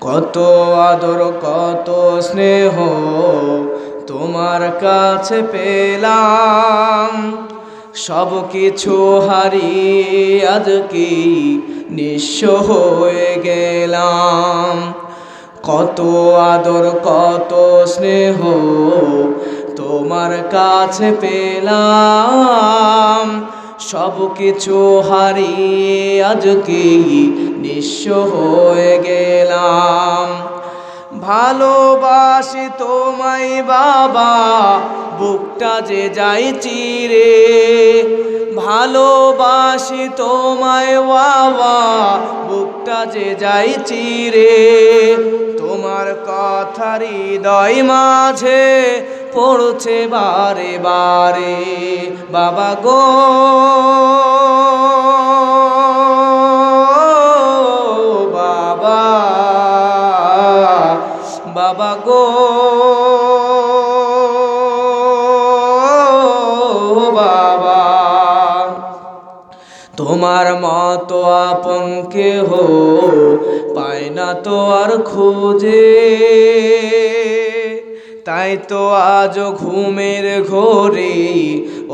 কত আদর, কত স্নেহ তোমার কাছে পেলাম। সব কিছু হারিয়ে আজকে নিঃস্ব হয়ে গেলাম। কত আদর, কত স্নেহ তোমার কাছে পেলাম। সব কিছু হারিয়ে আজকে নিঃস্ব হয়ে গেলাম। ভালোবাসি তোমায় বাবা, বুকটা যে যাই চিরে। ভালোবাসি তোমায় বাবা, বুকটা যে যাই চিরে। তোমার কথা হৃদয় মাঝে পড়ছে বারে বারে। বাবা গো। বাবা। তোমার মতো আপন হো পায় না তো আর খোঁজে। তাই তো আজ ঘুমের ঘোরে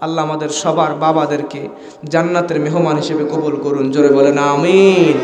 আল্লাহ আমাদের সবার বাবাদেরকে জান্নাতের মেহমান হিসেবে কবুল করুন। জোরে বলেন আমিন।